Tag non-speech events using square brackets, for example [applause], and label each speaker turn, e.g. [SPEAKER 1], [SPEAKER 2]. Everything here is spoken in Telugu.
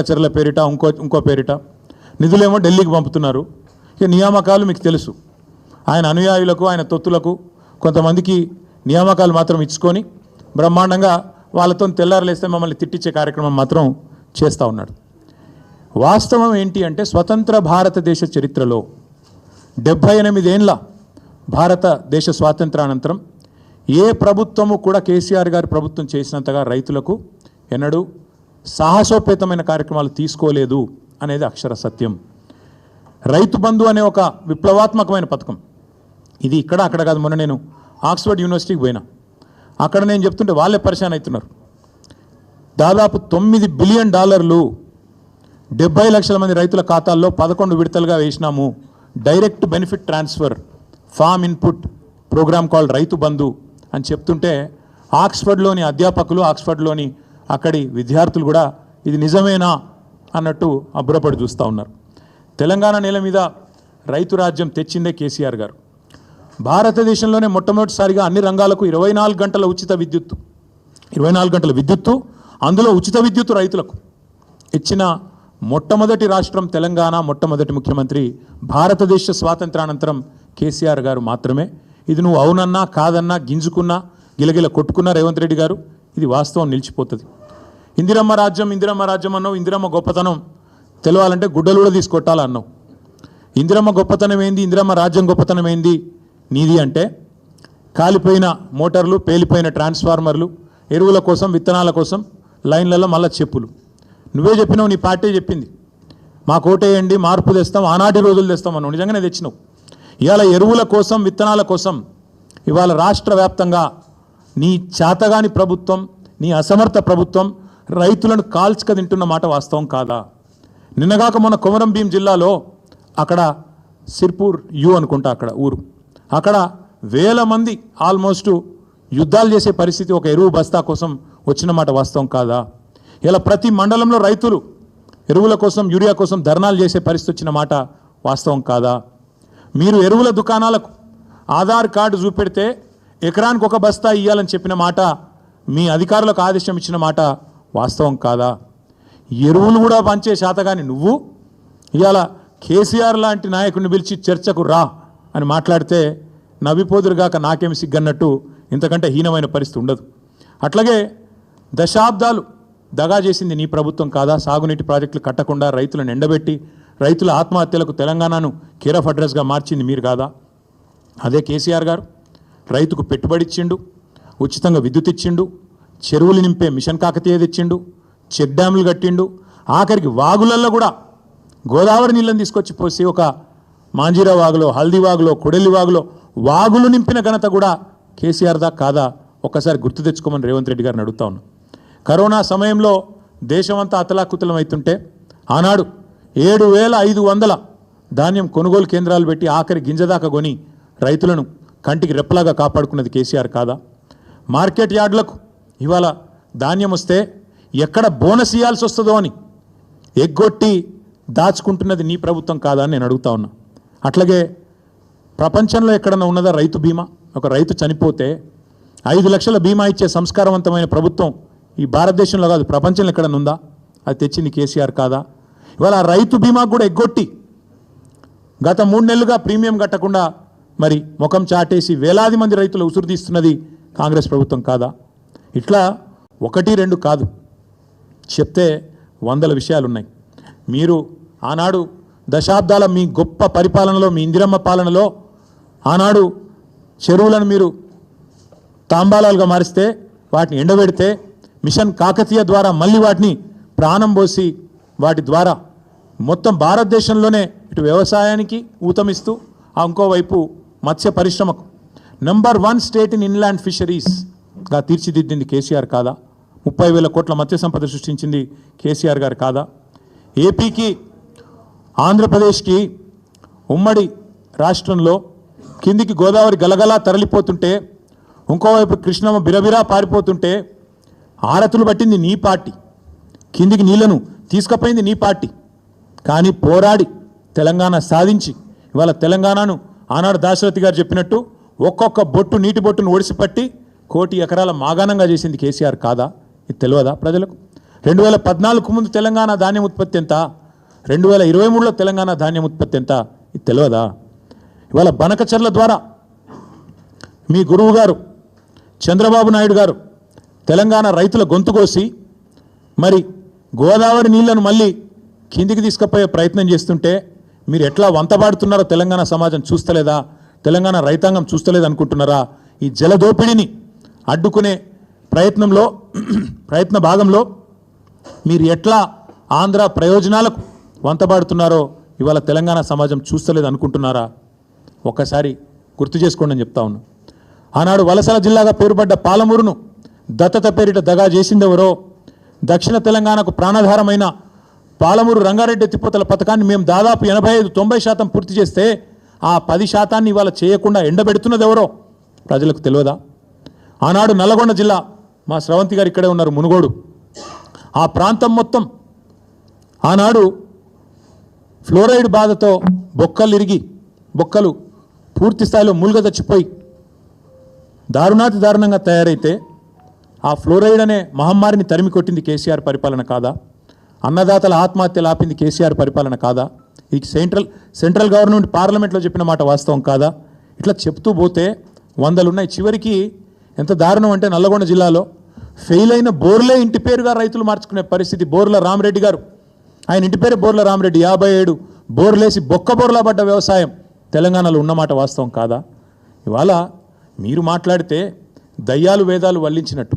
[SPEAKER 1] చెర్ల పేరిట ఇంకో ఇంకో పేరిట. నిధులేమో ఢిల్లీకి పంపుతున్నారు. ఇక నియామకాలు మీకు తెలుసు. ఆయన అనుయాయులకు ఆయన తొత్తులకు కొంతమందికి నియామకాలు మాత్రం ఇచ్చుకొని బ్రహ్మాండంగా వాళ్ళతో తెల్లారలేస్తే మమ్మల్ని తిట్టించే కార్యక్రమం మాత్రం చేస్తూ ఉన్నాడు. వాస్తవం ఏంటి అంటే స్వతంత్ర భారతదేశ చరిత్రలో డెబ్భై ఎనిమిదేండ్ల భారతదేశ స్వాతంత్రానంతరం ఏ ప్రభుత్వము కూడా కేసీఆర్ గారి ప్రభుత్వం చేసినంతగా రైతులకు ఎన్నడూ సాహసోపేతమైన కార్యక్రమాలు తీసుకోలేదు అనేది అక్షర సత్యం. రైతు బంధు అనే ఒక విప్లవాత్మకమైన పథకం. ఇది ఇక్కడ అక్కడ కాదు మొన్న నేను ఆక్స్ఫర్డ్ యూనివర్సిటీకి పోయినా. అక్కడ నేను చెప్తుంటే వాళ్ళే పరిశాన్ అవుతున్నారు. దాదాపు తొమ్మిది బిలియన్ డాలర్లు డెబ్బై లక్షల మంది రైతుల ఖాతాల్లో పదకొండు విడతలుగా వేసినాము. Direct benefit transfer farm input programme call Rythu Bandhu అని చెప్తుంటే ఆక్స్ఫర్డ్లోని అధ్యాపకులు ఆక్స్ఫర్డ్లోని అక్కడి విద్యార్థులు కూడా ఇది నిజమేనా అన్నట్టు అబ్బురపడి చూస్తూ ఉన్నారు. తెలంగాణ నేల మీద రైతు రాజ్యం తెచ్చిందే కేసీఆర్ గారు. భారతదేశంలోనే మొట్టమొదటిసారిగా అన్ని రంగాలకు ఇరవై నాలుగు గంటల ఉచిత విద్యుత్తు. ఇరవై నాలుగు గంటల విద్యుత్తు అందులో ఉచిత విద్యుత్తు రైతులకు. ఇచ్చిన మొట్టమొదటి రాష్ట్రం తెలంగాణ మొట్టమొదటి ముఖ్యమంత్రి భారతదేశ స్వాతంత్రానంతరం కేసీఆర్ గారు మాత్రమే. ఇది నువ్వు అవునన్నా కాదన్నా గింజుకున్నా గిలగిల కొట్టుకున్నా రేవంత్ రెడ్డి గారు ఇది వాస్తవం నిలిచిపోతుంది. ఇందిరమ్మ రాజ్యం ఇందిరమ్మ రాజ్యం అన్నావు ఇందిరమ్మ గొప్పతనం. తెలవాలంటే గుడ్డలు కూడా తీసుకొట్టాలన్నావు. ఇందిరమ్మ గొప్పతనం ఏంది ఇందిరమ్మ రాజ్యం గొప్పతనం ఏంది? నీది అంటే కాలిపోయిన మోటార్లు పేలిపోయిన ట్రాన్స్ఫార్మర్లు ఎరువుల కోసం విత్తనాల కోసం లైన్లలో మళ్ళా చెప్పులు. నువ్వే చెప్పినావు నీ పార్టీ చెప్పింది. మా కోటేయండి మార్పు తెస్తాం ఆనాటి రోజులు తెస్తాం అన్నావు. నిజంగానే తెచ్చినావు. ఇవాళ ఎరువుల కోసం విత్తనాల కోసం ఇవాళ రాష్ట్ర వ్యాప్తంగా నీ చేతగాని ప్రభుత్వం నీ అసమర్థ ప్రభుత్వం రైతులను కాల్చక తింటున్న మాట వాస్తవం కాదా? నిన్నగాక మొన్న కొమరం భీం జిల్లాలో అక్కడ సిర్పూర్ యు అనుకుంటా అక్కడ ఊరు. అక్కడ వేల మంది ఆల్మోస్ట్ యుద్ధాలు చేసే పరిస్థితి ఒక ఎరువు బస్తా కోసం వచ్చిన మాట వాస్తవం కాదా? ఇలా ప్రతి మండలంలో రైతులు ఎరువుల కోసం యూరియా కోసం ధర్నాలు చేసే పరిస్థితి వచ్చిన మాట వాస్తవం కాదా? మీరు ఎరువుల దుకాణాలకు ఆధార్ కార్డు చూపెడితే ఎకరానికి ఒక బస్తా ఇవ్వాలని చెప్పిన మాట మీ అధికారులకు ఆదేశం ఇచ్చిన మాట వాస్తవం కాదా? ఎరువులు కూడా పంచే శాతగాని నువ్వు? ఇవాళ కేసీఆర్ లాంటి నాయకుడిని పిలిచి చర్చకు రా అని మాట్లాడితే నవ్విపోదురుగాక నాకేమి సిగ్గన్నట్టు ఇంతకంటే హీనమైన పరిస్థితి ఉండదు. అట్లాగే దశాబ్దాలు దగా చేసింది నీ ప్రభుత్వం కాదా? సాగునీటి ప్రాజెక్టులు కట్టకుండా రైతులను ఎండబెట్టి రైతుల ఆత్మహత్యలకు తెలంగాణను కేర్ ఆఫ్ అడ్రస్గా మార్చింది మీరు కాదా? అదే కేసీఆర్ గారు. రైతుకు పెట్టుబడి ఇచ్చిండు ఉచితంగా విద్యుత్ ఇచ్చిండు చెరువులు నింపే మిషన్ కాకతీయ తెచ్చిండు చెక్ డ్యాములు కట్టిండు. ఆఖరికి వాగులల్లో కూడా గోదావరి నీళ్ళని తీసుకొచ్చి పోసి ఒక మాంజీరా వాగులో హల్దీ వాగులో కొడెల్లి వాగులో వాగులు నింపిన ఘనత కూడా కేసీఆర్ దా కాదా ఒక్కసారి గుర్తు తెచ్చుకోమని రేవంత్ రెడ్డి గారిని అడుగుతా ఉన్నా. కరోనా సమయంలో దేశమంతా అతలాకుతలం అవుతుంటే ఆనాడు ఏడు వేల ఐదు వందల ధాన్యం కొనుగోలు కేంద్రాలు పెట్టి ఆఖరి గింజదాకా కొని రైతులను కంటికి రెప్పలాగా కాపాడుకున్నది కేసీఆర్ కాదా? మార్కెట్ యార్డులకు ఇవాళ ధాన్యం వస్తే ఎక్కడ బోనస్ ఇవ్వాల్సి వస్తుందో అని ఎగ్గొట్టి దాచుకుంటున్నది నీ ప్రభుత్వం కాదా అని నేను అడుగుతా ఉన్నా. అట్లాగే ప్రపంచంలో ఎక్కడన్నా ఉన్నదా రైతు బీమా? ఒక రైతు చనిపోతే ఐదు లక్షల బీమా ఇచ్చే సంస్కారవంతమైన ప్రభుత్వం ఈ భారతదేశంలో కాదు ప్రపంచంలో ఎక్కడన్నా ఉందా? అది తెచ్చింది కేసీఆర్ కాదా? ఇవాళ రైతు బీమా కూడా ఎగ్గొట్టి గత మూడు నెలలుగా ప్రీమియం కట్టకుండా మరి ముఖం చాటేసి వేలాది మంది రైతులు ఉసురుదీస్తున్నది కాంగ్రెస్ ప్రభుత్వం కాదా? ఇట్లా ఒకటి రెండు కాదు. చెప్తే వందల విషయాలు ఉన్నాయి మీరు ఆనాడు దశాబ్దాల మీ గొప్ప పరిపాలనలో మీ ఇందిరమ్మ పాలనలో ఆనాడు చెరువులను మీరు తాంబాలాలుగా మారిస్తే వాటిని ఎండబెడితే మిషన్ కాకతీయ ద్వారా మళ్ళీ వాటిని ప్రాణం పోసి వాటి ద్వారా మొత్తం భారతదేశంలోనే ఇటు వ్యవసాయానికి ఊతమిస్తూ ఇంకోవైపు మత్స్య పరిశ్రమకు. Number one state in inland ఫిషరీస్గా తీర్చిదిద్దింది కేసీఆర్ కాదా? ముప్పై వేల కోట్ల మత్స్య సంపద సృష్టించింది కేసీఆర్ గారు కాదా? ఏపీకి ఆంధ్రప్రదేశ్కి ఉమ్మడి రాష్ట్రంలో కిందికి గోదావరి గలగలా తరలిపోతుంటే ఇంకోవైపు కృష్ణమ్మ బిరబిరా పారిపోతుంటే ఆరతులు పట్టింది నీ పార్టీ. కిందికి నీళ్ళను తీసుకుపోయింది నీ పార్టీ. కానీ పోరాడి తెలంగాణ సాధించి ఇవాళ తెలంగాణను ఆనాడు దాశరథి గారు చెప్పినట్టు ఒక్కొక్క బొట్టు నీటి బొట్టును ఒడిసిపట్టి కోటి ఎకరాల మాగాణంగా చేసింది కేసీఆర్ కాదా? ఇది తెలియదా ప్రజలకు? రెండు వేల పద్నాలుగు ముందు తెలంగాణ ధాన్యం ఉత్పత్తి ఎంత? రెండు వేల ఇరవై మూడులో తెలంగాణ ధాన్యం ఉత్పత్తి ఎంత? ఇది తెలియదా? ఇవాళ బనకచర్ల ద్వారా మీ గురువు గారు చంద్రబాబు నాయుడు గారు తెలంగాణ రైతుల గొంతు కోసి మరి గోదావరి నీళ్ళను మళ్ళీ కిందికి తీసుకుపోయే ప్రయత్నం చేస్తుంటే మీరు ఎట్లా వంతబాడుతున్నారో తెలంగాణ సమాజం చూస్తలేదా? తెలంగాణ రైతాంగం చూస్తలేదు అనుకుంటున్నారా? ఈ జలదోపిడిని అడ్డుకునే ప్రయత్నంలో [clears throat] ప్రయత్న భాగంలో మీరు ఎట్లా ఆంధ్ర ప్రయోజనాలకు వంతబాడుతున్నారో ఇవాళ తెలంగాణ సమాజం చూస్తలేదు అనుకుంటున్నారా? ఒక్కసారి గుర్తు చేసుకోండి అని చెప్తా ఉన్నా. ఆనాడు వలసల జిల్లాగా పేరుపడ్డ పాలమూరును దత్తత పేరిట దగా చేసిందెవరో దక్షిణ తెలంగాణకు ప్రాణాధారమైన పాలమూరు రంగారెడ్డి ఎత్తిపోతల పథకాన్ని మేము దాదాపు ఎనభై ఐదు తొంభై శాతం పూర్తి చేస్తే ఆ పది శాతాన్ని ఇవాళ చేయకుండా ఎండబెడుతున్నది ఎవరో ప్రజలకు తెలియదా? ఆనాడు నల్లగొండ జిల్లా మా స్రవంతి గారు ఇక్కడే ఉన్నారు మునుగోడు. ఆ ప్రాంతం మొత్తం ఆనాడు ఫ్లోరైడ్ బాధతో బొక్కలు ఇరిగి బొక్కలు పూర్తి స్థాయిలో మూలుగ చచ్చిపోయి దారుణాతి దారుణంగా తయారైతే ఆ ఫ్లోరైడ్ అనే మహమ్మారిని తరిమి కొట్టింది కేసీఆర్ పరిపాలన కాదా? అన్నదాతల ఆత్మహత్యలు ఆపింది కేసీఆర్ పరిపాలన కాదా? ఇది సెంట్రల్ సెంట్రల్ గవర్నమెంట్ పార్లమెంట్లో చెప్పిన మాట వాస్తవం కాదా? ఇట్లా చెప్తూ పోతే వందలు ఉన్నాయి చివరికి ఎంత దారుణం అంటే నల్లగొండ జిల్లాలో ఫెయిల్ అయిన బోర్లే ఇంటి పేరుగా రైతులు మార్చుకునే పరిస్థితి. బోర్ల రామరెడ్డి గారు ఆయన ఇంటి పేరు బోర్ల రామరెడ్డి. యాభై ఏడు బోర్లేసి బొక్క బోర్లా పడ్డ వ్యవసాయం తెలంగాణలో ఉన్నమాట వాస్తవం కాదా? ఇవాళ మీరు మాట్లాడితే దయ్యాలు వేదాలు వల్లించినట్టు.